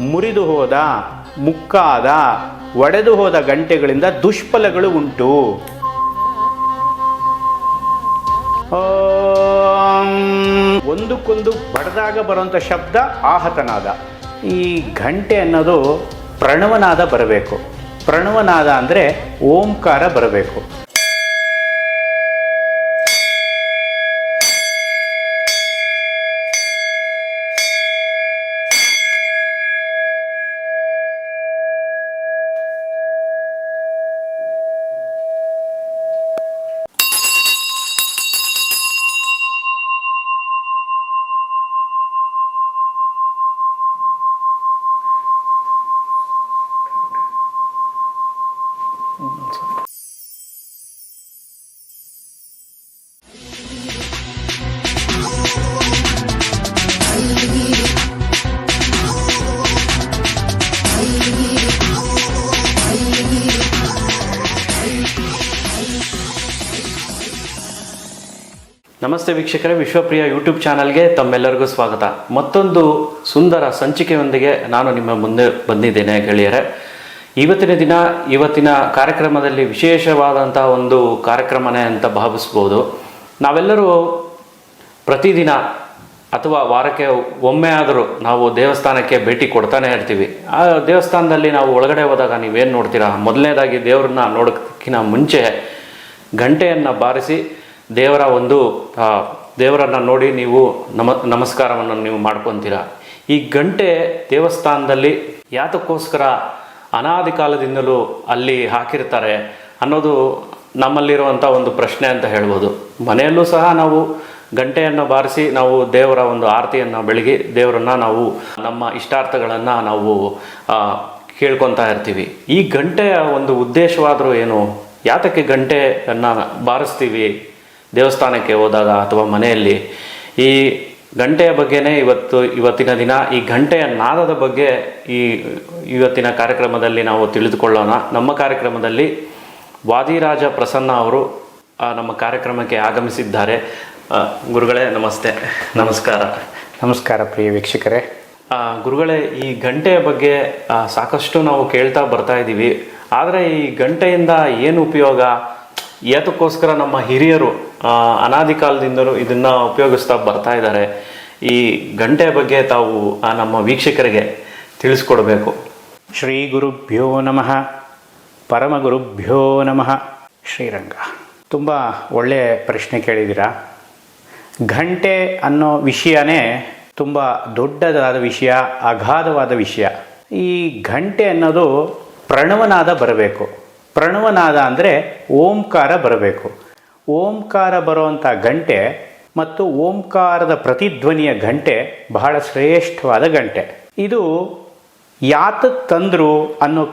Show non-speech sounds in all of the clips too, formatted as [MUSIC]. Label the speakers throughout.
Speaker 1: ಮುರಿದು ಹೋದ, ಮುಕ್ಕಾದ, ಒಡೆದು ಹೋದ ಗಂಟೆಗಳಿಂದ ದುಷ್ಫಲಗಳು ಉಂಟು. ಒಂದಕ್ಕೊಂದು ಬಡದಾಗ ಬರುವಂಥ ಶಬ್ದ ಆಹತನಾದ. ಈ ಘಂಟೆ ಅನ್ನೋದು ಪ್ರಣವನಾದ ಬರಬೇಕು. ಪ್ರಣವನಾದ ಅಂದರೆ ಓಂಕಾರ ಬರಬೇಕು.
Speaker 2: ನಮಸ್ತೆ ವೀಕ್ಷಕರೇ, ವಿಶ್ವಪ್ರಿಯ ಯೂಟ್ಯೂಬ್ ಚಾನಲ್ಗೆ ತಮ್ಮೆಲ್ಲರಿಗೂ ಸ್ವಾಗತ. ಮತ್ತೊಂದು ಸುಂದರ ಸಂಚಿಕೆಯೊಂದಿಗೆ ನಾನು ನಿಮ್ಮ ಮುಂದೆ ಬಂದಿದ್ದೇನೆ ಗೆಳೆಯರೆ. ಇವತ್ತಿನ ದಿನ, ಇವತ್ತಿನ ಕಾರ್ಯಕ್ರಮದಲ್ಲಿ ವಿಶೇಷವಾದಂಥ ಒಂದು ಕಾರ್ಯಕ್ರಮನೇ ಅಂತ ಭಾವಿಸ್ಬೋದು. ನಾವೆಲ್ಲರೂ ಪ್ರತಿದಿನ ಅಥವಾ ವಾರಕ್ಕೆ ಒಮ್ಮೆ ಆದರೂ ನಾವು ದೇವಸ್ಥಾನಕ್ಕೆ ಭೇಟಿ ಕೊಡ್ತಾನೆ ಇರ್ತೀವಿ. ಆ ದೇವಸ್ಥಾನದಲ್ಲಿ ನಾವು ಒಳಗಡೆ ಹೋದಾಗ ನೀವೇನು ನೋಡ್ತೀರಾ? ಮೊದಲನೇದಾಗಿ ದೇವ್ರನ್ನ ನೋಡೋಕ್ಕಿಂತ ಮುಂಚೆ ಗಂಟೆಯನ್ನು ಬಾರಿಸಿ ದೇವರ ಒಂದು ದೇವರನ್ನು ನೋಡಿ ನೀವು ನಮ, ನಮಸ್ಕಾರವನ್ನು ನೀವು ಮಾಡ್ಕೊತೀರ. ಈ ಗಂಟೆ ದೇವಸ್ಥಾನದಲ್ಲಿ ಯಾತಕ್ಕೋಸ್ಕರ ಅನಾದಿ ಕಾಲದಿಂದಲೂ ಅಲ್ಲಿ ಹಾಕಿರ್ತಾರೆ ಅನ್ನೋದು ನಮ್ಮಲ್ಲಿರುವಂಥ ಒಂದು ಪ್ರಶ್ನೆ ಅಂತ ಹೇಳ್ಬೋದು. ಮನೆಯಲ್ಲೂ ಸಹ ನಾವು ಗಂಟೆಯನ್ನು ಬಾರಿಸಿ ನಾವು ದೇವರ ಒಂದು ಆರತಿಯನ್ನು ಬೆಳಗಿ ದೇವರನ್ನು ನಾವು ನಮ್ಮ ಇಷ್ಟಾರ್ಥಗಳನ್ನು ನಾವು ಕೇಳ್ಕೊತಾ ಇರ್ತೀವಿ. ಈ ಗಂಟೆಯ ಒಂದು ಉದ್ದೇಶವಾದರೂ ಏನು? ಯಾತಕ್ಕೆ ಗಂಟೆಯನ್ನು ಬಾರಿಸ್ತೀವಿ? ದೇವಸ್ಥಾನಕ್ಕೆ ಹೋದಾಗ ಅಥವಾ ಮನೆಯಲ್ಲಿ ಈ ಗಂಟೆಯ ಬಗ್ಗೆನೇ ಇವತ್ತು ಇವತ್ತಿನ ದಿನ ಈ ಗಂಟೆಯ ನಾದದ ಬಗ್ಗೆ ಈ ಇವತ್ತಿನ ಕಾರ್ಯಕ್ರಮದಲ್ಲಿ ನಾವು ತಿಳಿದುಕೊಳ್ಳೋಣ. ನಮ್ಮ ಕಾರ್ಯಕ್ರಮದಲ್ಲಿ ವಾದಿರಾಜ ಪ್ರಸನ್ನ ಅವರು ನಮ್ಮ ಕಾರ್ಯಕ್ರಮಕ್ಕೆ ಆಗಮಿಸಿದ್ದಾರೆ. ಗುರುಗಳೇ ನಮಸ್ತೆ. ನಮಸ್ಕಾರ.
Speaker 1: ನಮಸ್ಕಾರ ಪ್ರಿಯ ವೀಕ್ಷಕರೇ.
Speaker 2: ಗುರುಗಳೇ ಈ ಗಂಟೆಯ ಬಗ್ಗೆ ಸಾಕಷ್ಟು ನಾವು ಕೇಳ್ತಾ ಬರ್ತಾ ಇದ್ದೀವಿ ಆದರೆ ಈ ಗಂಟೆಯಿಂದ ಏನು ಉಪಯೋಗ? ಏತಕ್ಕೋಸ್ಕರ ನಮ್ಮ ಹಿರಿಯರು ಅನಾದಿ ಕಾಲದಿಂದಲೂ ಇದನ್ನ ಉಪಯೋಗಿಸ್ತಾ ಬರ್ತಾ ಇದ್ದಾರೆ. ಈ ಗಂಟೆ ಬಗ್ಗೆ ತಾವು ನಮ್ಮ ವೀಕ್ಷಕರಿಗೆ ತಿಳಿಸ್ಕೊಡ್ಬೇಕು.
Speaker 1: ಶ್ರೀ ಗುರುಭ್ಯೋ ನಮಃ. ಪರಮ ಗುರುಭ್ಯೋ ನಮಃ. ಶ್ರೀರಂಗ. ತುಂಬ ಒಳ್ಳೆಯ ಪ್ರಶ್ನೆ ಕೇಳಿದ್ದೀರಾ? ಘಂಟೆ ಅನ್ನೋ ವಿಷಯನೇ ತುಂಬ ದೊಡ್ಡದಾದ ವಿಷಯ, ಅಗಾಧವಾದ ವಿಷಯ. ಈ ಘಂಟೆ ಅನ್ನೋದು ಪ್ರಣವನಾದ ಬರಬೇಕು. ಪ್ರಣವನಾದ ಅಂದರೆ ಓಂಕಾರ ಬರಬೇಕು. ಓಂಕಾರ ಬರುವಂಥ ಗಂಟೆ ಮತ್ತು ಓಂಕಾರದ ಪ್ರತಿಧ್ವನಿಯ ಗಂಟೆ ಬಹಳ ಶ್ರೇಷ್ಠವಾದ ಗಂಟೆ. ಇದು ಯಾತ ತಂದರು ಅನ್ನೋ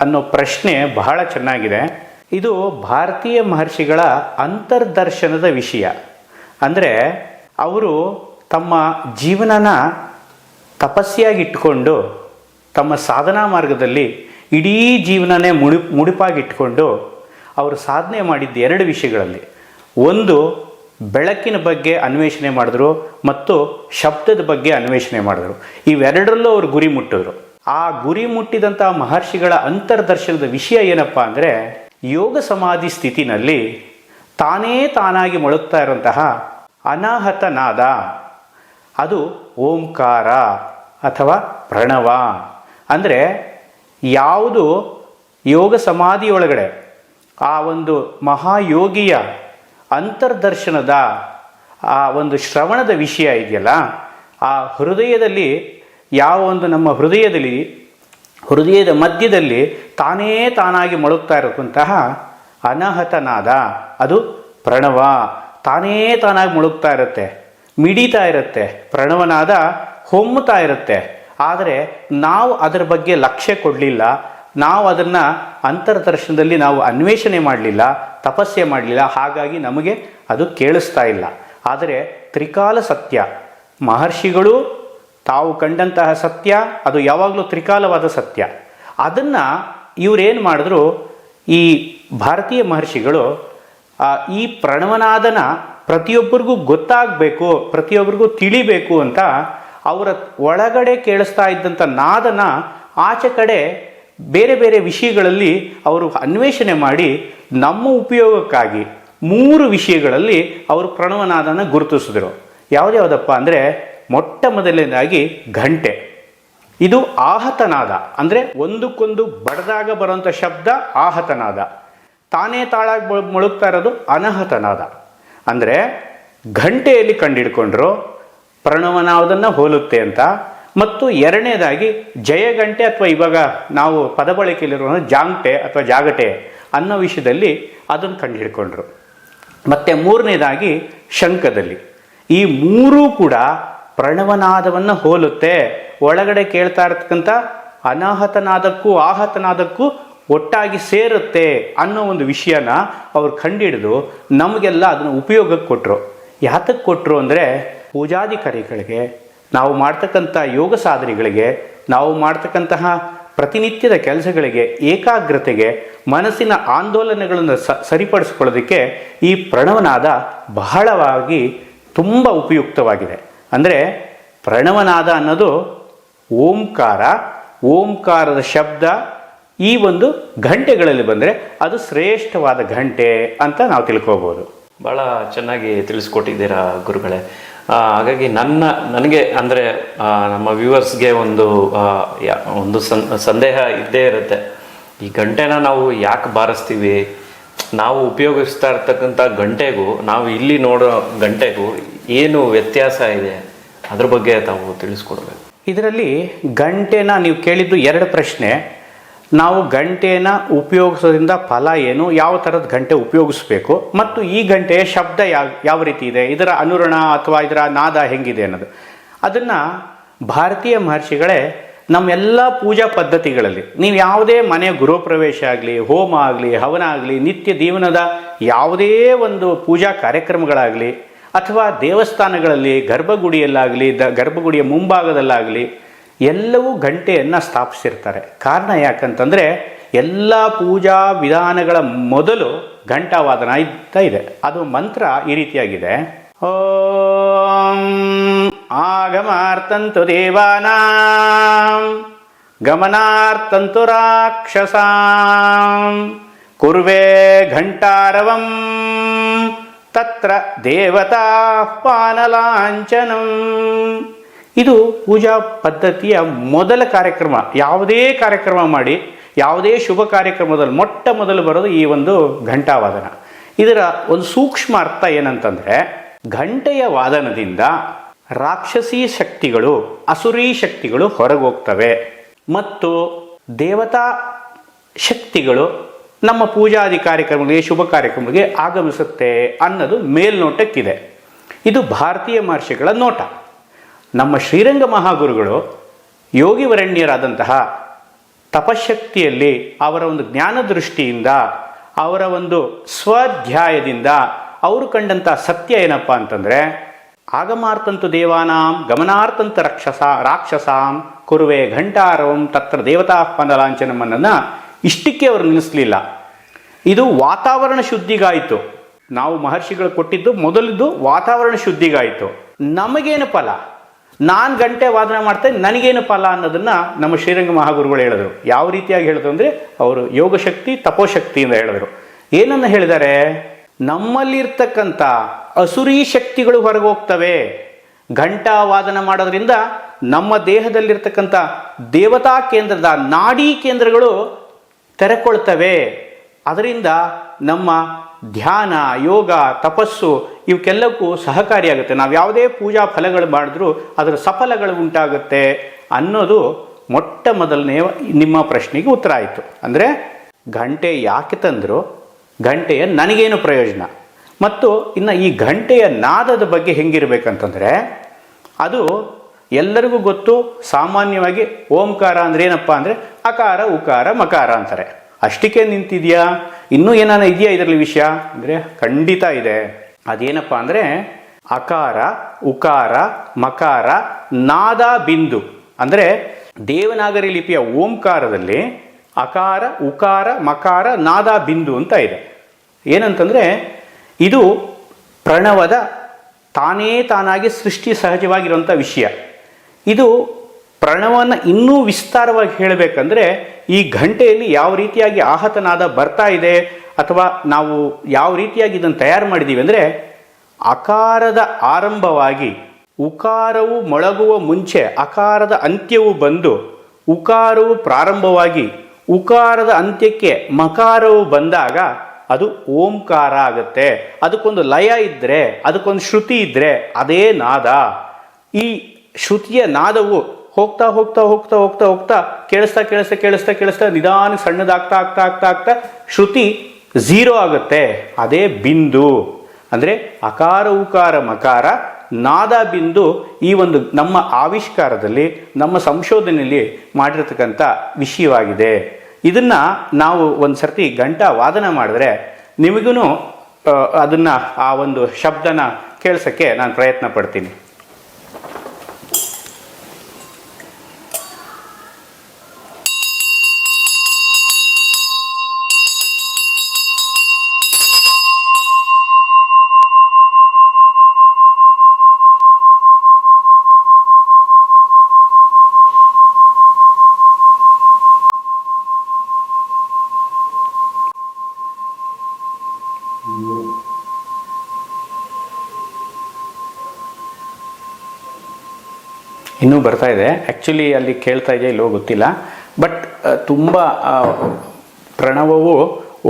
Speaker 1: ಅನ್ನೋ ಪ್ರಶ್ನೆ ಬಹಳ ಚೆನ್ನಾಗಿದೆ. ಇದು ಭಾರತೀಯ ಮಹರ್ಷಿಗಳ ಅಂತರ್ದರ್ಶನದ ವಿಷಯ. ಅಂದರೆ ಅವರು ತಮ್ಮ ಜೀವನನ ತಪಸ್ಸಿಯಾಗಿಟ್ಟುಕೊಂಡು ತಮ್ಮ ಸಾಧನಾ ಮಾರ್ಗದಲ್ಲಿ ಇಡೀ ಜೀವನನೇ ಮುಡಿ, ಮುಡಿಪಾಗಿಟ್ಕೊಂಡು ಅವರು ಸಾಧನೆ ಮಾಡಿದ್ದ ಎರಡು ವಿಷಯಗಳಲ್ಲಿ. ಒಂದು, ಬೆಳಕಿನ ಬಗ್ಗೆ ಅನ್ವೇಷಣೆ ಮಾಡಿದ್ರು ಮತ್ತು ಶಬ್ದದ ಬಗ್ಗೆ ಅನ್ವೇಷಣೆ ಮಾಡಿದ್ರು. ಇವೆರಡರಲ್ಲೂ ಅವರು ಗುರಿ ಮುಟ್ಟಿದ್ರು. ಆ ಗುರಿ ಮುಟ್ಟಿದಂಥ ಮಹರ್ಷಿಗಳ ಅಂತರ್ದರ್ಶನದ ವಿಷಯ ಏನಪ್ಪ ಅಂದರೆ, ಯೋಗ ಸಮಾಧಿ ಸ್ಥಿತಿನಲ್ಲಿ ತಾನೇ ತಾನಾಗಿ ಮೊಳಗ್ತಾ ಇರುವಂತಹ ಅನಾಹತ ನಾದ, ಅದು ಓಂಕಾರ ಅಥವಾ ಪ್ರಣವ. ಅಂದರೆ ಯಾವುದು ಯೋಗ ಸಮಾಧಿಯೊಳಗಡೆ? ಆ ಒಂದು ಮಹಾಯೋಗಿಯ ಅಂತರ್ದರ್ಶನದ ಆ ಒಂದು ಶ್ರವಣದ ವಿಷಯ ಇದೆಯಲ್ಲ, ಆ ಹೃದಯದಲ್ಲಿ ಯಾವ ಒಂದು ನಮ್ಮ ಹೃದಯದಲ್ಲಿ, ಹೃದಯದ ಮಧ್ಯದಲ್ಲಿ ತಾನೇ ತಾನಾಗಿ ಮೊಳಗ್ತಾ ಇರತಕ್ಕಂತಹ ಅನಾಹತನಾದ, ಅದು ಪ್ರಣವ. ತಾನೇ ತಾನಾಗಿ ಮುಳುಗ್ತಾ ಇರುತ್ತೆ, ಮಿಡಿತಾ ಇರುತ್ತೆ, ಪ್ರಣವನಾದ ಹೊಮ್ಮುತ್ತಾ ಇರುತ್ತೆ. ಆದರೆ ನಾವು ಅದರ ಬಗ್ಗೆ ಲಕ್ಷ್ಯ ಕೊಡಲಿಲ್ಲ. ನಾವು ಅದನ್ನು ಅಂತರ್ದರ್ಶನದಲ್ಲಿ ನಾವು ಅನ್ವೇಷಣೆ ಮಾಡಲಿಲ್ಲ ತಪಸ್ಸೆ ಮಾಡಲಿಲ್ಲ. ಹಾಗಾಗಿ ನಮಗೆ ಅದು ಕೇಳಿಸ್ತಾ ಇಲ್ಲ. ಆದರೆ ತ್ರಿಕಾಲ ಸತ್ಯ. ಮಹರ್ಷಿಗಳು ತಾವು ಕಂಡಂತಹ ಸತ್ಯ, ಅದು ಯಾವಾಗಲೂ ತ್ರಿಕಾಲವಾದ ಸತ್ಯ. ಅದನ್ನು ಇವರೇನು ಮಾಡಿದ್ರು, ಈ ಭಾರತೀಯ ಮಹರ್ಷಿಗಳು ಈ ಪ್ರಣವನಾದನ ಪ್ರತಿಯೊಬ್ಬರಿಗೂ ಗೊತ್ತಾಗಬೇಕು, ಪ್ರತಿಯೊಬ್ಬರಿಗೂ ತಿಳಿಬೇಕು ಅಂತ ಅವರ ಒಳಗಡೆ ಕೇಳಿಸ್ತಾ ಇದ್ದಂಥ ನಾದನ ಆಚೆ ಕಡೆ ಬೇರೆ ಬೇರೆ ವಿಷಯಗಳಲ್ಲಿ ಅವರು ಅನ್ವೇಷಣೆ ಮಾಡಿ ನಮ್ಮ ಉಪಯೋಗಕ್ಕಾಗಿ ಮೂರು ವಿಷಯಗಳಲ್ಲಿ ಅವರು ಪ್ರಣವನಾದನ ಗುರುತಿಸಿದ್ರು. ಯಾವ್ದ್ಯಾವ್ದಪ್ಪ ಅಂದರೆ ಮೊಟ್ಟ ಮೊದಲನೇದಾಗಿ ಘಂಟೆ. ಇದು ಆಹತನಾದ ಅಂದರೆ ಒಂದಕ್ಕೊಂದು ಬಡದಾಗ ಬರುವಂಥ ಶಬ್ದ ಆಹತನಾದ. ತಾನೇ ತಾಳಾಗಿ ಮುಳುಗ್ತಾ ಇರೋದು ಅನಾಹತನಾದ. ಅಂದರೆ ಘಂಟೆಯಲ್ಲಿ ಕಂಡಿಡ್ಕೊಂಡ್ರು ಪ್ರಣವನಾದನ್ನು ಹೋಲುತ್ತೆ ಅಂತ. ಮತ್ತು ಎರಡನೇದಾಗಿ ಜಯಗಂಟೆ ಅಥವಾ ಇವಾಗ ನಾವು ಪದ ಬಳಕೆಯಲ್ಲಿರುವ ಜಾಂಗ್ಟೆ ಅಥವಾ ಜಾಗಟೆ ಅನ್ನೋ ವಿಷಯದಲ್ಲಿ ಅದನ್ನು ಕಂಡುಹಿಡ್ಕೊಂಡ್ರು. ಮತ್ತು ಮೂರನೇದಾಗಿ ಶಂಕದಲ್ಲಿ. ಈ ಮೂರೂ ಕೂಡ ಪ್ರಣವನಾದವನ್ನು ಹೋಲುತ್ತೆ. ಒಳಗಡೆ ಕೇಳ್ತಾ ಇರ್ತಕ್ಕಂಥ ಅನಾಹತನಾದಕ್ಕೂ ಆಹತನಾದಕ್ಕೂ ಒಟ್ಟಾಗಿ ಸೇರುತ್ತೆ ಅನ್ನೋ ಒಂದು ವಿಷಯನ ಅವ್ರು ಕಂಡಿಡಿದು ನಮಗೆಲ್ಲ ಅದನ್ನು ಉಪಯೋಗಕ್ಕೆ ಕೊಟ್ಟರು ಯಾತಕ್ಕೆ ಕೊಟ್ಟರು ಅಂದರೆ ಪೂಜಾಧಿಕಾರಿಗಳಿಗೆ, ನಾವು ಮಾಡ್ತಕ್ಕಂಥ ಯೋಗ ಸಾಧನೆಗಳಿಗೆ, ನಾವು ಮಾಡ್ತಕ್ಕಂತಹ ಪ್ರತಿನಿತ್ಯದ ಕೆಲಸಗಳಿಗೆ, ಏಕಾಗ್ರತೆಗೆ, ಮನಸ್ಸಿನ ಆಂದೋಲನಗಳನ್ನು ಸ, ಸರಿಪಡಿಸ್ಕೊಳ್ಳೋದಕ್ಕೆ ಈ ಪ್ರಣವನಾದ ಬಹಳವಾಗಿ ತುಂಬ ಉಪಯುಕ್ತವಾಗಿದೆ. ಅಂದರೆ ಪ್ರಣವನಾದ ಅನ್ನೋದು ಓಂಕಾರ, ಓಂಕಾರದ ಶಬ್ದ ಈ ಒಂದು ಘಂಟೆಗಳಲ್ಲಿ ಬಂದರೆ ಅದು ಶ್ರೇಷ್ಠವಾದ ಘಂಟೆ ಅಂತ ನಾವು ತಿಳ್ಕೋಬೋದು.
Speaker 2: ಭಾಳ ಚೆನ್ನಾಗಿ ತಿಳಿಸ್ಕೊಟ್ಟಿದ್ದೀರಾ ಗುರುಗಳೇ. ಹಾಗಾಗಿ ನನ್ನ, ನನಗೆ ಅಂದರೆ ನಮ್ಮ ವ್ಯೂವರ್ಸ್ಗೆ ಒಂದು ಒಂದು ಸಂದೇಹ ಇದ್ದೇ ಇರುತ್ತೆ. ಈ ಗಂಟೆನ ನಾವು ಯಾಕೆ ಬಾರಿಸ್ತೀವಿ? ನಾವು ಉಪಯೋಗಿಸ್ತಾ ಇರ್ತಕ್ಕಂಥ ಗಂಟೆಗೂ, ನಾವು ಇಲ್ಲಿ ನೋಡೋ ಗಂಟೆಗೂ ಏನು ವ್ಯತ್ಯಾಸ ಇದೆ? ಅದ್ರ ಬಗ್ಗೆ ತಾವು ತಿಳಿಸ್ಕೊಡ್ಬೇಕು.
Speaker 1: ಇದರಲ್ಲಿ ಗಂಟೆನ ನೀವು ಕೇಳಿದ್ದು ಎರಡು ಪ್ರಶ್ನೆ. ನಾವು ಗಂಟೆನ ಉಪಯೋಗಿಸೋದ್ರಿಂದ ಫಲ ಏನು, ಯಾವ ಥರದ ಗಂಟೆ ಉಪಯೋಗಿಸ್ಬೇಕು, ಮತ್ತು ಈ ಗಂಟೆಯ ಶಬ್ದ ಯಾವ ಯಾವ ರೀತಿ ಇದೆ, ಇದರ ಅನುರಣ ಅಥವಾ ಇದರ ನಾದ ಹೆಂಗಿದೆ ಅನ್ನೋದು. ಅದನ್ನು ಭಾರತೀಯ ಮಹರ್ಷಿಗಳೇ ನಮ್ಮೆಲ್ಲ ಪೂಜಾ ಪದ್ಧತಿಗಳಲ್ಲಿ, ನೀವು ಯಾವುದೇ ಮನೆ ಗೃಹಪ್ರವೇಶ ಆಗಲಿ, ಹೋಮ ಆಗಲಿ, ಹವನ ಆಗಲಿ, ನಿತ್ಯ ಜೀವನದ ಯಾವುದೇ ಒಂದು ಪೂಜಾ ಕಾರ್ಯಕ್ರಮಗಳಾಗಲಿ, ಅಥವಾ ದೇವಸ್ಥಾನಗಳಲ್ಲಿ ಗರ್ಭಗುಡಿಯಲ್ಲಾಗಲಿ, ದ ಗರ್ಭಗುಡಿಯ ಮುಂಭಾಗದಲ್ಲಾಗಲಿ ಎಲ್ಲವೂ ಗಂಟೆಯನ್ನು ಸ್ಥಾಪಿಸಿರ್ತಾರೆ. ಕಾರಣ ಯಾಕಂತಂದರೆ ಎಲ್ಲ ಪೂಜಾ ವಿಧಾನಗಳ ಮೊದಲು ಘಂಟಾವಾದನ ಇದ್ದ ಇದೆ. ಅದು ಮಂತ್ರ ಈ ರೀತಿಯಾಗಿದೆ. ಓಂ ಆಗಮಾರ್ತಂತು ದೇವಾನಾಂ, ಗಮನಾರ್ತಂತು ರಾಕ್ಷಸಾಂ, ಕುರ್ವೆ ಘಂಟಾರವಂ, ತತ್ರ ದೇವತಾ ಪಾನಲಾಂಚನಂ ಇದು ಪೂಜಾ ಪದ್ಧತಿಯ ಮೊದಲ ಕಾರ್ಯಕ್ರಮ. ಯಾವುದೇ ಕಾರ್ಯಕ್ರಮ ಮಾಡಿ, ಯಾವುದೇ ಶುಭ ಕಾರ್ಯಕ್ರಮದಲ್ಲಿ ಮೊಟ್ಟ ಮೊದಲು ಬರೋದು ಈ ಒಂದು ಘಂಟಾವಾದನ. ಇದರ ಒಂದು ಸೂಕ್ಷ್ಮ ಅರ್ಥ ಏನಂತಂದರೆ, ಘಂಟೆಯ ವಾದನದಿಂದ ರಾಕ್ಷಸಿ ಶಕ್ತಿಗಳು, ಅಸುರಿ ಶಕ್ತಿಗಳು ಹೊರಗೋಗ್ತವೆ. ಮತ್ತು ದೇವತಾ ಶಕ್ತಿಗಳು ನಮ್ಮ ಪೂಜಾದಿ ಕಾರ್ಯಕ್ರಮಗಳಿಗೆ, ಶುಭ ಕಾರ್ಯಕ್ರಮಗಳಿಗೆ ಆಗಮಿಸುತ್ತೆ ಅನ್ನೋದು ಮೇಲ್ನೋಟಕ್ಕಿದೆ. ಇದು ಭಾರತೀಯ ಮಹರ್ಷಿಗಳ ನೋಟ. ನಮ್ಮ ಶ್ರೀರಂಗ ಮಹಾಗುರುಗಳು ಯೋಗಿವರಣ್ಯರಾದಂತಹ ತಪಶಕ್ತಿಯಲ್ಲಿ ಅವರ ಒಂದು ಜ್ಞಾನ ದೃಷ್ಟಿಯಿಂದ ಅವರ ಒಂದು ಸ್ವಧ್ಯಾಯದಿಂದ ಅವರು ಕಂಡಂಥ ಸತ್ಯ ಏನಪ್ಪ ಅಂತಂದರೆ, ಆಗಮಾರ್ತಂತು ದೇವಾನಾಂ ಗಮನಾರ್ಥಂತ ರಕ್ಷಸ, ರಾಕ್ಷಸಾಂ ಕುರುವೆ ಘಂಟಾರವಂ ತತ್ರ ದೇವತಾ ಪಂದಲಾಂಚನಮ್ಮನನ್ನು ಇಷ್ಟಕ್ಕೆ ಅವರು ನಿಲ್ಲಿಸಲಿಲ್ಲ. ಇದು ವಾತಾವರಣ ಶುದ್ಧಿಗಾಯಿತು. ನಾವು ಮಹರ್ಷಿಗಳು ಕೊಟ್ಟಿದ್ದು ಮೊದಲಿದ್ದು ವಾತಾವರಣ ಶುದ್ಧಿಗಾಯಿತು. ನಮಗೇನು ಫಲ? ನಾನು ಗಂಟೆ ವಾದನ ಮಾಡ್ತೇನೆ ನನಗೇನು ಫಲ ಅನ್ನೋದನ್ನು ನಮ್ಮ ಶ್ರೀರಂಗ ಮಹಾಗುರುಗಳು ಹೇಳಿದರು. ಯಾವ ರೀತಿಯಾಗಿ ಹೇಳಿದ್ರು ಅಂದರೆ ಅವರು ಯೋಗಶಕ್ತಿ ತಪೋಶಕ್ತಿಯಿಂದ ಹೇಳಿದರು. ಏನನ್ನು ಹೇಳಿದ್ದಾರೆ? ನಮ್ಮಲ್ಲಿರ್ತಕ್ಕಂಥ ಅಸುರಿ ಶಕ್ತಿಗಳು ಹೊರಗೋಗ್ತವೆ. ಘಂಟಾ ವಾದನ ಮಾಡೋದ್ರಿಂದ ನಮ್ಮ ದೇಹದಲ್ಲಿರ್ತಕ್ಕಂಥ ದೇವತಾ ಕೇಂದ್ರದ ನಾಡಿ ಕೇಂದ್ರಗಳು ತೆರೆಕೊಳ್ತವೆ. ಅದರಿಂದ ನಮ್ಮ ಧ್ಯಾನ, ಯೋಗ, ತಪಸ್ಸು ಇವಕ್ಕೆಲ್ಲಕ್ಕೂ ಸಹಕಾರಿಯಾಗುತ್ತೆ ನಾವು ಯಾವುದೇ ಪೂಜಾ ಫಲಗಳು ಮಾಡಿದ್ರೂ ಅದರ ಸಫಲಗಳು ಉಂಟಾಗುತ್ತೆ ಅನ್ನೋದು ಮೊಟ್ಟ ಮೊದಲನೇ ನಿಮ್ಮ ಪ್ರಶ್ನೆಗೆ ಉತ್ತರ ಆಯಿತು. ಅಂದರೆ ಗಂಟೆ ಯಾಕೆ ತಂದರು? ಗಂಟೆಯ ನನಗೇನು ಪ್ರಯೋಜನ? ಮತ್ತು ಇನ್ನು ಈ ಗಂಟೆಯ ನಾದದ ಬಗ್ಗೆ ಹೆಂಗಿರಬೇಕಂತಂದರೆ ಅದು ಎಲ್ಲರಿಗೂ ಗೊತ್ತು, ಸಾಮಾನ್ಯವಾಗಿ ಓಂಕಾರ ಅಂದ್ರೆ ಏನಪ್ಪ ಅಂದರೆ ಅಕಾರ, ಉಕಾರ, ಮಕಾರ ಅಂತಾರೆ. ಅಷ್ಟಕ್ಕೆ ನಿಂತಿದೆಯಾ? ಇನ್ನೂ ಏನಾನ ಇದೆಯಾ ಇದರಲ್ಲಿ ವಿಷಯ? ಅಂದರೆ ಖಂಡಿತ ಇದೆ. ಅದೇನಪ್ಪ ಅಂದರೆ ಅಕಾರ, ಉಕಾರ, ಮಕಾರ, ನಾದ, ಬಿಂದು. ಅಂದರೆ ದೇವನಾಗರಿ ಲಿಪಿಯ ಓಂಕಾರದಲ್ಲಿ ಅಕಾರ, ಉಕಾರ, ಮಕಾರ, ನಾದ, ಬಿಂದು ಅಂತ ಇದೆ. ಏನಂತಂದರೆ ಇದು ಪ್ರಣವದ ತಾನೇ ತಾನಾಗಿ ಸೃಷ್ಟಿ ಸಹಜವಾಗಿರುವಂಥ ವಿಷಯ. ಇದು ಪ್ರಣವನ ಇನ್ನೂ ವಿಸ್ತಾರವಾಗಿ ಹೇಳಬೇಕಂದ್ರೆ ಈ ಗಂಟೆಯಲ್ಲಿ ಯಾವ ರೀತಿಯಾಗಿ ಆಹತನಾದ ಬರ್ತಾ ಇದೆ ಅಥವಾ ನಾವು ಯಾವ ರೀತಿಯಾಗಿ ಇದನ್ನು ತಯಾರು ಮಾಡಿದ್ದೀವಿ ಅಂದರೆ ಅಕಾರದ ಆರಂಭವಾಗಿ ಉಕಾರವು ಮೊಳಗುವ ಮುಂಚೆ, ಅಕಾರದ ಅಂತ್ಯವು ಬಂದು ಉಕಾರವು ಪ್ರಾರಂಭವಾಗಿ ಉಕಾರದ ಅಂತ್ಯಕ್ಕೆ ಮಕಾರವು ಬಂದಾಗ ಅದು ಓಂಕಾರ ಆಗುತ್ತೆ. ಅದಕ್ಕೊಂದು ಲಯ ಇದ್ದರೆ ಅದಕ್ಕೊಂದು ಶ್ರುತಿ ಇದ್ದರೆ ಅದೇ ನಾದ. ಈ ಶ್ರುತಿಯ ನಾದವು ಹೋಗ್ತಾ ಹೋಗ್ತಾ ಹೋಗ್ತಾ ಹೋಗ್ತಾ ಹೋಗ್ತಾ, ಕೇಳಿಸ್ತಾ ಕೇಳಿಸ್ತಾ ಕೇಳಿಸ್ತಾ ಕೇಳಿಸ್ತಾ ನಿಧಾನ ಸಣ್ಣದಾಗ್ತಾ, ಆಗ್ತಾ ಆಗ್ತಾ ಆಗ್ತಾ ಶ್ರುತಿ ಝೀರೋ ಆಗುತ್ತೆ. ಅದೇ ಬಿಂದು. ಅಂದರೆ ಅಕಾರ, ಉಕಾರ, ಮಕಾರ, ನಾದ, ಬಿಂದು ಈ ಒಂದು ನಮ್ಮ ಆವಿಷ್ಕಾರದಲ್ಲಿ, ನಮ್ಮ ಸಂಶೋಧನೆಯಲ್ಲಿ ಮಾಡಿರತಕ್ಕಂಥ ವಿಷಯವಾಗಿದೆ. ಇದನ್ನ ನಾವು ಒಂದು ಸರ್ತಿ ಗಂಟಾ ವಾದನ ಮಾಡಿದ್ರೆ ನಿಮಗೂ ಅದನ್ನ ಆ ಒಂದು ಶಬ್ದನ ಕೇಳಿಸೋಕ್ಕೆ ನಾನು ಪ್ರಯತ್ನ ಪಡ್ತೀನಿ. ಇನ್ನೂ ಬರ್ತಾ ಇದೆ. ಆ್ಯಕ್ಚುಲಿ ಅಲ್ಲಿ ಕೇಳ್ತಾ ಇದೆಯಾ ಇಲ್ಲೋ ಗೊತ್ತಿಲ್ಲ. ಬಟ್ ತುಂಬ ಪ್ರಣವವು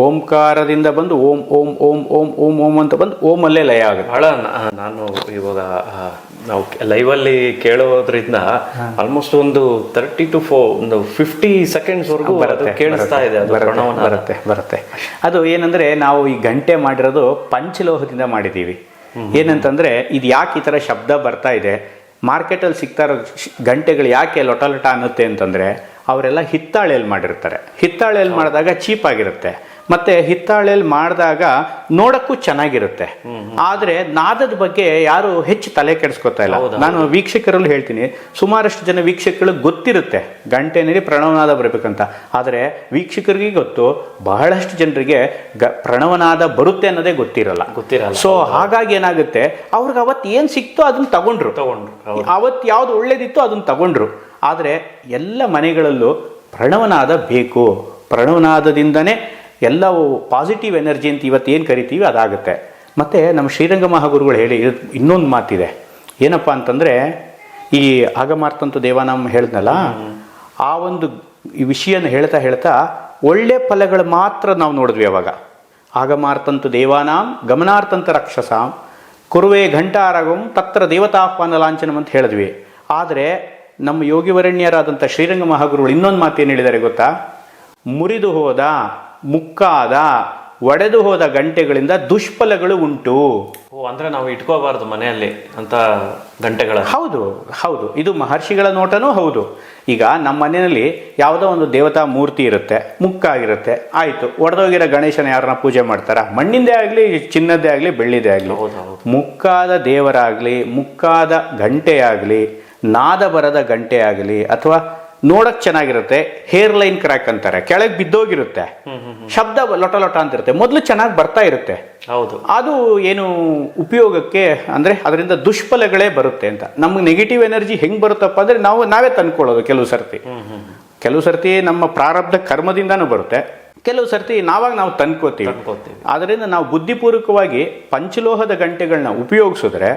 Speaker 1: ಓಂಕಾರದಿಂದ ಬಂದು ಓಂ ಓಂ ಓಂ ಓಂ ಓಂ ಓಂ ಅಂತ ಬಂದು ಅಲ್ಲೇ ಲಯ ಆಗುತ್ತೆ.
Speaker 2: ಬಹಳ ನಾನು ಇವಾಗ ನಾವು ಲೈವಲ್ಲಿ ಕೇಳೋದ್ರಿಂದ ಆಲ್ಮೋಸ್ಟ್ ಒಂದು ತರ್ಟಿ ಟು ಫೋ ಒಂದು ಫಿಫ್ಟಿ ಸೆಕೆಂಡ್ಸ್ ವರೆಗೂ ಬರುತ್ತೆ ಕೇಳಿಸ್ತಾ ಇದೆ
Speaker 1: ಬರುತ್ತೆ ಬರುತ್ತೆ ಅದು ಏನಂದ್ರೆ ನಾವು ಈ ಗಂಟೆ ಮಾಡಿರೋದು ಪಂಚಲೋಹದಿಂದ ಮಾಡಿದ್ದೀವಿ. ಏನಂತಂದ್ರೆ ಇದು ಯಾಕೆ ಈ ಥರ ಶಬ್ದ ಬರ್ತಾ ಇದೆ? ಮಾರ್ಕೆಟಲ್ಲಿ ಸಿಗ್ತಾ ಇರೋ ಗಂಟೆಗಳು ಯಾಕೆ ಲೊಟ ಲೊಟ ಅನ್ನುತ್ತೆ ಅಂತಂದರೆ ಅವರೆಲ್ಲ ಹಿತ್ತಾಳೆಯಲ್ಲಿ ಮಾಡಿರ್ತಾರೆ. ಹಿತ್ತಾಳೆಯಲ್ಲಿ ಮಾಡಿದಾಗ ಚೀಪ್ ಆಗಿರುತ್ತೆ. ಮತ್ತೆ ಹಿತ್ತಾಳೆಯಲ್ಲಿ ಮಾಡಿದಾಗ ನೋಡಕ್ಕೂ ಚೆನ್ನಾಗಿರುತ್ತೆ. ಆದ್ರೆ ನಾದದ ಬಗ್ಗೆ ಯಾರು ಹೆಚ್ಚು ತಲೆ ಕೆಡಿಸ್ಕೊತಾ ಇಲ್ಲ. ನಾನು ವೀಕ್ಷಕರಲ್ಲೂ ಹೇಳ್ತೀನಿ ಸುಮಾರಷ್ಟು ಜನ ವೀಕ್ಷಕರು ಗೊತ್ತಿರುತ್ತೆ ಗಂಟೆನಲ್ಲಿ ಪ್ರಣವನಾದ ಬರಬೇಕಂತ. ಆದರೆ ವೀಕ್ಷಕರಿಗೆ ಗೊತ್ತು ಬಹಳಷ್ಟು ಜನರಿಗೆ ಗ ಪ್ರಣವನಾದ ಬರುತ್ತೆ ಅನ್ನೋದೇ ಗೊತ್ತಿರಲ್ಲ.
Speaker 2: ಗೊತ್ತಿರಲ್ಲ.
Speaker 1: ಸೊ ಹಾಗಾಗಿ ಏನಾಗುತ್ತೆ ಅವ್ರಿಗೆ ಅವತ್ತು ಏನು ಸಿಕ್ತೋ ಅದನ್ನ ತಗೊಂಡ್ರು.
Speaker 2: ತಗೊಂಡ್ರು.
Speaker 1: ಅವತ್ತು ಯಾವ್ದು ಒಳ್ಳೇದಿತ್ತು ಅದನ್ನ ತಗೊಂಡ್ರು. ಆದರೆ ಎಲ್ಲ ಮನೆಗಳಲ್ಲೂ ಪ್ರಣವನಾದ ಬೇಕು. ಪ್ರಣವನಾದದಿಂದನೇ ಎಲ್ಲವೂ ಪಾಸಿಟಿವ್ ಎನರ್ಜಿ ಅಂತ ಇವತ್ತು ಏನು ಕರಿತೀವಿ ಅದಾಗುತ್ತೆ. ಮತ್ತು ನಮ್ಮ ಶ್ರೀರಂಗ ಮಹಾಗುರುಗಳು ಹೇಳಿ ಇನ್ನೊಂದು ಮಾತಿದೆ. ಏನಪ್ಪ ಅಂತಂದರೆ, ಈ ಆಗಮಾರ್ತಂತು ದೇವಾನಾಮ ಹೇಳಿದ್ನಲ್ಲ, ಆ ಒಂದು ಈ ವಿಷಯನ ಹೇಳ್ತಾ ಹೇಳ್ತಾ ಒಳ್ಳೆ ಫಲಗಳು ಮಾತ್ರ ನಾವು ನೋಡಿದ್ವಿ ಅವಾಗ. ಆಗಮಾರ್ತಂತು ದೇವಾನಾಂ ಗಮನಾರ್ಥಂತ ರಕ್ಷಸಾಂ ಕುರುವೆ ಘಂಟಾರಗಂ, ತತ್ರ ದೇವತಾಹ್ವಾನ ಲಾಂಛನಂ ಅಂತ ಹೇಳಿದ್ವಿ. ಆದರೆ ನಮ್ಮ ಯೋಗಿವರಣ್ಯರಾದಂಥ ಶ್ರೀರಂಗ ಮಹಾಗುರುಗಳು ಇನ್ನೊಂದು ಮಾತೇನು ಹೇಳಿದ್ದಾರೆ ಗೊತ್ತಾ? ಮುರಿದು ಹೋದ ಮುಕ್ಕಾದ ಒಡೆದು ಹೋದ ಗಂಟೆಗಳಿಂದ ದುಷ್ಫಲಗಳು ಉಂಟು.
Speaker 2: ಓ ಅಂದ್ರೆ ನಾವು ಇಟ್ಕೋಬಾರ್ದು ಮನೆಯಲ್ಲಿ ಅಂತ ಗಂಟೆಗಳ.
Speaker 1: ಹೌದು ಹೌದು. ಇದು ಮಹರ್ಷಿಗಳ ನೋಟನೂ ಹೌದು. ಈಗ ನಮ್ಮ ಮನೆಯಲ್ಲಿ ಯಾವುದೋ ಒಂದು ದೇವತಾ ಮೂರ್ತಿ ಇರುತ್ತೆ ಮುಕ್ಕಾಗಿರುತ್ತೆ ಆಯಿತು. ಒಡೆದೋಗಿರೋ ಗಣೇಶನ ಯಾರನ್ನ ಪೂಜೆ ಮಾಡ್ತಾರ? ಮಣ್ಣಿಂದೇ ಆಗಲಿ ಚಿನ್ನದ್ದೇ ಆಗಲಿ ಬೆಳ್ಳಿದೇ ಆಗಲಿ. ಮುಕ್ಕಾದ ದೇವರಾಗಲಿ ಮುಕ್ಕಾದ ಗಂಟೆಯಾಗಲಿ ಆಗಲಿ ನಾದ ಬರದ ಗಂಟೆ ಆಗಲಿ ಅಥವಾ ನೋಡಕ್ ಚೆನ್ನಾಗಿರುತ್ತೆ ಹೇರ್ ಲೈನ್ ಕ್ರ್ಯಾಕ್ ಅಂತಾರೆ ಕೆಳಗೆ ಬಿದ್ದೋಗಿರುತ್ತೆ ಶಬ್ದ ಲೊಟ ಲೊಟ ಅಂತಿರುತ್ತೆ ಮೊದಲು ಚೆನ್ನಾಗಿ ಬರ್ತಾ ಇರುತ್ತೆ.
Speaker 2: ಹೌದು.
Speaker 1: ಅದು ಏನು ಉಪಯೋಗಕ್ಕೆ ಅಂದ್ರೆ ಅದರಿಂದ ದುಷ್ಫಲಗಳೇ ಬರುತ್ತೆ ಅಂತ. ನಮ್ಗೆ ನೆಗೆಟಿವ್ ಎನರ್ಜಿ ಹೆಂಗ್ ಬರುತ್ತಪ್ಪ ಅಂದ್ರೆ ನಾವು ನಾವೇ ತಂದ್ಕೊಳ್ಳೋದು ಕೆಲವು ಸರ್ತಿ. ಕೆಲವು ಸರ್ತಿ ನಮ್ಮ ಪ್ರಾರಬ್ಧ ಕರ್ಮದಿಂದಾನು ಬರುತ್ತೆ. ಕೆಲವು ಸರ್ತಿ ನಾವಾಗ ನಾವು ತಂದ್ಕೋತೀವಿ. ಆದ್ದರಿಂದ ನಾವು ಬುದ್ಧಿಪೂರ್ವಕವಾಗಿ ಪಂಚಲೋಹದ ಗಂಟೆಗಳನ್ನ ಉಪಯೋಗಿಸಿದ್ರೆ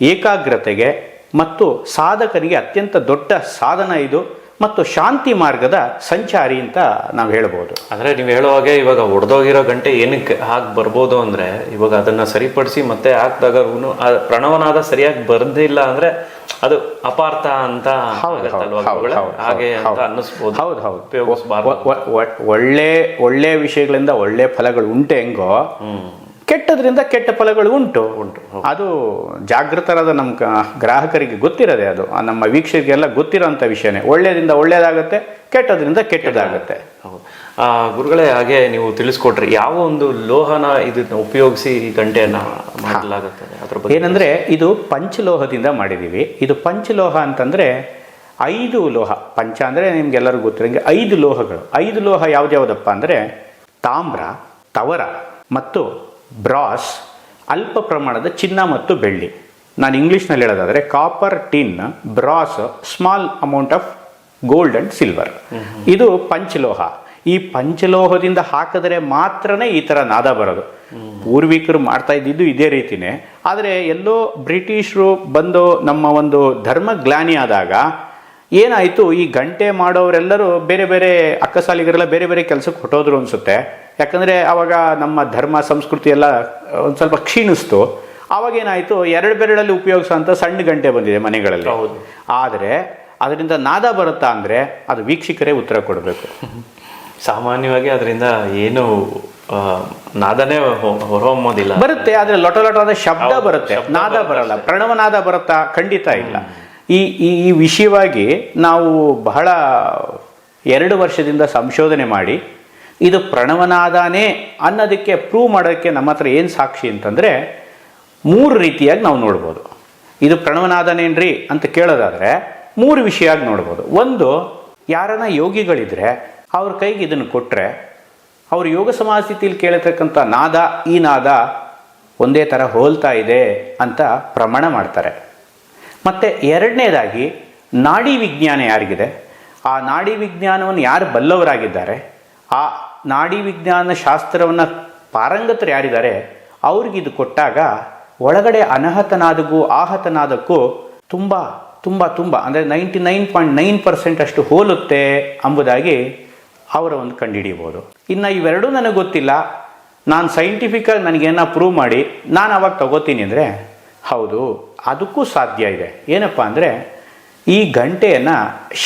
Speaker 1: ಏಕಾಗ್ರತೆಗೆ ಮತ್ತು ಸಾಧಕನಿಗೆ ಅತ್ಯಂತ ದೊಡ್ಡ ಸಾಧನ ಇದು. ಮತ್ತು ಶಾಂತಿ ಮಾರ್ಗದ ಸಂಚಾರಿ ಅಂತ ನಾವು ಹೇಳ್ಬೋದು.
Speaker 2: ಅಂದರೆ ನೀವು ಹೇಳುವಾಗೆ ಇವಾಗ ಒಡೆದೋಗಿರೋ ಗಂಟೆ ಏನಕ್ಕೆ ಹಾಗೆ ಬರ್ಬೋದು ಅಂದರೆ ಇವಾಗ ಅದನ್ನು ಸರಿಪಡಿಸಿ ಮತ್ತೆ ಹಾಕಿದಾಗ ಪ್ರಣವನಾದ ಸರಿಯಾಗಿ ಬರ್ದಿಲ್ಲ ಅಂದರೆ ಅದು ಅಪಾರ್ಥ ಅಂತ? ಹಾಗೆ ಅಂತ ಅನ್ನಿಸ್ಬೋದು.
Speaker 1: ಹೌದು ಹೌದು. ಒಳ್ಳೆ ಒಳ್ಳೆ ವಿಷಯಗಳಿಂದ ಒಳ್ಳೆ ಫಲಗಳು ಉಂಟೆ ಹೆಂಗೋ ಕೆಟ್ಟದ್ರಿಂದ ಕೆಟ್ಟ ಫಲಗಳು ಉಂಟು.
Speaker 2: ಉಂಟು,
Speaker 1: ಅದು ಜಾಗೃತರಾದ ನಮ್ಮ ಗ್ರಾಹಕರಿಗೆ ಗೊತ್ತಿರೋದೆ ಅದು. ನಮ್ಮ ವೀಕ್ಷಕರಿಗೆಲ್ಲ ಗೊತ್ತಿರೋಂಥ ವಿಷಯನೇ. ಒಳ್ಳೆಯದಿಂದ ಒಳ್ಳೆಯದಾಗುತ್ತೆ ಕೆಟ್ಟದ್ರಿಂದ ಕೆಟ್ಟದಾಗುತ್ತೆ.
Speaker 2: ಗುರುಗಳೇ ಹಾಗೆ ನೀವು ತಿಳಿಸ್ಕೊಟ್ರಿ ಯಾವ ಒಂದು ಲೋಹನ ಇದನ್ನ ಉಪಯೋಗಿಸಿ ಈ ಗಂಟೆಯನ್ನ ಮಾಡಲಾಗುತ್ತದೆ ಅದ್ರ ಬಗ್ಗೆ
Speaker 1: ಏನಂದ್ರೆ ಇದು ಪಂಚಲೋಹದಿಂದ ಮಾಡಿದ್ದೀವಿ ಇದು ಪಂಚಲೋಹ ಅಂತಂದ್ರೆ ಐದು ಲೋಹ. ಪಂಚ ಅಂದ್ರೆ ನಿಮ್ಗೆಲ್ಲರಿಗೂ ಗೊತ್ತಿರೋಂಗೆ ಐದು ಲೋಹಗಳು. ಐದು ಲೋಹ ಯಾವ್ದು ಯಾವುದಪ್ಪ ಅಂದ್ರೆ ತಾಮ್ರ ತವರ ಮತ್ತು ಬ್ರಾಸ್ ಅಲ್ಪ ಪ್ರಮಾಣದ ಚಿನ್ನ ಮತ್ತು ಬೆಳ್ಳಿ. ನಾನು ಇಂಗ್ಲೀಷ್ನಲ್ಲಿ ಹೇಳೋದಾದರೆ copper tin brass small amount of gold and silver ಇದು ಪಂಚಲೋಹ. ಈ ಪಂಚಲೋಹದಿಂದ ಹಾಕಿದ್ರೆ ಮಾತ್ರನೇ ಈ ಥರ ನಾದ ಬರೋದು. ಪೂರ್ವಿಕರು ಮಾಡ್ತಾ ಇದ್ದಿದ್ದು ಇದೇ ರೀತಿನೇ. ಆದರೆ ಎಲ್ಲೋ ಬ್ರಿಟಿಷರು ಬಂದು ನಮ್ಮ ಒಂದು ಧರ್ಮ ಗ್ಲಾನಿ ಆದಾಗ ಏನಾಯಿತು? ಈ ಗಂಟೆ ಮಾಡೋರೆಲ್ಲರೂ ಬೇರೆ ಬೇರೆ ಅಕ್ಕಸಾಲಿಗರೆಲ್ಲ ಬೇರೆ ಬೇರೆ ಕೆಲಸಕ್ಕೆ ಹೊಟ್ಟೋದ್ರು ಅನಿಸುತ್ತೆ. ಯಾಕಂದರೆ ಆವಾಗ ನಮ್ಮ ಧರ್ಮ ಸಂಸ್ಕೃತಿ ಎಲ್ಲ ಒಂದು ಸ್ವಲ್ಪ ಕ್ಷೀಣಿಸ್ತು. ಆವಾಗೇನಾಯಿತು ಎರಡು ಬೆರಳಲ್ಲಿ ಉಪಯೋಗಿಸುವಂಥ ಸಣ್ಣ ಗಂಟೆ ಬಂದಿದೆ ಮನೆಗಳಲ್ಲಿ.
Speaker 2: ಹೌದು.
Speaker 1: ಆದರೆ ಅದರಿಂದ ನಾದ ಬರುತ್ತಾ ಅಂದರೆ ಅದು ವೀಕ್ಷಕರೇ ಉತ್ತರ ಕೊಡಬೇಕು. [LAUGHS]
Speaker 2: ಸಾಮಾನ್ಯವಾಗಿ ಅದರಿಂದ ಏನು ನಾದನೇ ಹೊರಹೊಮ್ಮೋದಿಲ್ಲ.
Speaker 1: ಬರುತ್ತೆ ಆದರೆ ಲೊಟ ಲೊಟವಾದ ಶಬ್ದ ಬರುತ್ತೆ. ನಾದ ಬರಲ್ಲ. ಪ್ರಣವನಾದ ಬರುತ್ತಾ? ಖಂಡಿತ ಇಲ್ಲ. ಈ ಈ ಈ ವಿಷಯವಾಗಿ ನಾವು ಬಹಳ ಎರಡು ವರ್ಷದಿಂದ ಸಂಶೋಧನೆ ಮಾಡಿ ಇದು ಪ್ರಣವನಾದಾನೇ ಅನ್ನೋದಕ್ಕೆ ಪ್ರೂವ್ ಮಾಡೋಕ್ಕೆ ನಮ್ಮ ಹತ್ರ ಏನು ಸಾಕ್ಷಿ ಅಂತಂದರೆ ಮೂರು ರೀತಿಯಾಗಿ ನಾವು ನೋಡ್ಬೋದು. ಇದು ಪ್ರಣವನಾದನೇನ್ರಿ ಅಂತ ಕೇಳೋದಾದರೆ ಮೂರು ವಿಷಯವಾಗಿ ನೋಡ್ಬೋದು. ಒಂದು, ಯಾರನ್ನ ಯೋಗಿಗಳಿದ್ರೆ ಅವ್ರ ಕೈಗೆ ಇದನ್ನು ಕೊಟ್ಟರೆ ಅವ್ರು ಯೋಗ ಸಮಾಜ ಸ್ಥಿತಿಯಲ್ಲಿ ಕೇಳತಕ್ಕಂಥ ನಾದ, ಈ ನಾದ ಒಂದೇ ಥರ ಹೋಲ್ತಾ ಇದೆ ಅಂತ ಪ್ರಮಾಣ ಮಾಡ್ತಾರೆ. ಮತ್ತು ಎರಡನೇದಾಗಿ ನಾಡಿ ವಿಜ್ಞಾನ ಯಾರಿಗಿದೆ? ಆ ನಾಡಿ ವಿಜ್ಞಾನವನ್ನು ಯಾರು ಬಲ್ಲವರಾಗಿದ್ದಾರೆ? ಆ ನಾಡಿ ವಿಜ್ಞಾನ ಶಾಸ್ತ್ರವನ್ನು ಪಾರಂಗತರು ಯಾರಿದ್ದಾರೆ ಅವ್ರಿಗಿದು ಕೊಟ್ಟಾಗ ಒಳಗಡೆ ಅನಾಹತನಾದಗೂ ಆಹತನಾದಕ್ಕೂ ತುಂಬ ತುಂಬ ತುಂಬ, ಅಂದರೆ ninety nine point nine percent ಅಷ್ಟು ಹೋಲುತ್ತೆ ಎಂಬುದಾಗಿ ಅವರ ಒಂದು ಕಂಡುಹಿಡಿಯಬಹುದು. ಇನ್ನು ಇವೆರಡೂ ನನಗೆ ಗೊತ್ತಿಲ್ಲ. ನಾನು ಸೈಂಟಿಫಿಕಾಗಿ ನನಗೇನ ಪ್ರೂವ್ ಮಾಡಿ, ನಾನು ಅವಾಗ ತಗೋತೀನಿ ಅಂದರೆ, ಹೌದು, ಅದಕ್ಕೂ ಸಾಧ್ಯ ಇದೆ. ಏನಪ್ಪ ಅಂದರೆ, ಈ ಗಂಟೆಯನ್ನು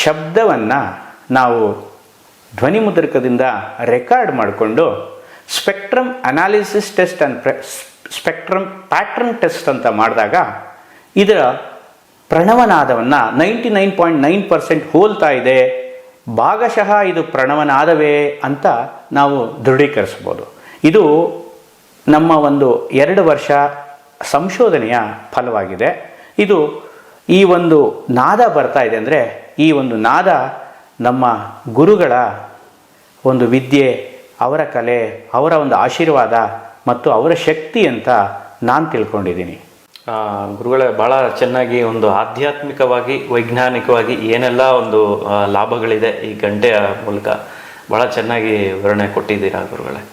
Speaker 1: ಶಬ್ದವನ್ನು ನಾವು ಧ್ವನಿ ಮುದ್ರಕದಿಂದ ರೆಕಾರ್ಡ್ ಮಾಡಿಕೊಂಡು spectrum analysis test and spectrum pattern test ಅಂತ ಮಾಡಿದಾಗ ಇದರ ಪ್ರಣವನಾದವನ್ನು ninety nine point nine percent ಹೋಲ್ತಾ ಇದೆ. ಭಾಗಶಃ ಇದು ಪ್ರಣವನಾದವೇ ಅಂತ ನಾವು ದೃಢೀಕರಿಸ್ಬೋದು ಇದು ನಮ್ಮ ಒಂದು ಎರಡು ವರ್ಷ ಸಂಶೋಧನೆಯ ಫಲವಾಗಿದೆ. ಇದು ಈ ಒಂದು ನಾದ ಬರ್ತಾ ಇದೆ ಅಂದರೆ ಈ ಒಂದು ನಾದ ನಮ್ಮ ಗುರುಗಳ ಒಂದು ವಿದ್ಯೆ, ಅವರ ಕಲೆ, ಅವರ ಒಂದು ಆಶೀರ್ವಾದ ಮತ್ತು ಅವರ ಶಕ್ತಿ ಅಂತ ನಾನು ತಿಳ್ಕೊಂಡಿದ್ದೀನಿ.
Speaker 2: ಗುರುಗಳ ಭಾಳ ಚೆನ್ನಾಗಿ ಒಂದು ಆಧ್ಯಾತ್ಮಿಕವಾಗಿ, ವೈಜ್ಞಾನಿಕವಾಗಿ ಏನೆಲ್ಲ ಒಂದು ಲಾಭಗಳಿದೆ ಈ ಗಂಟೆಯ ಮೂಲಕ ಭಾಳ ಚೆನ್ನಾಗಿ ವಿವರಣೆ ಕೊಟ್ಟಿದ್ದೀರಾ ಗುರುಗಳೇ.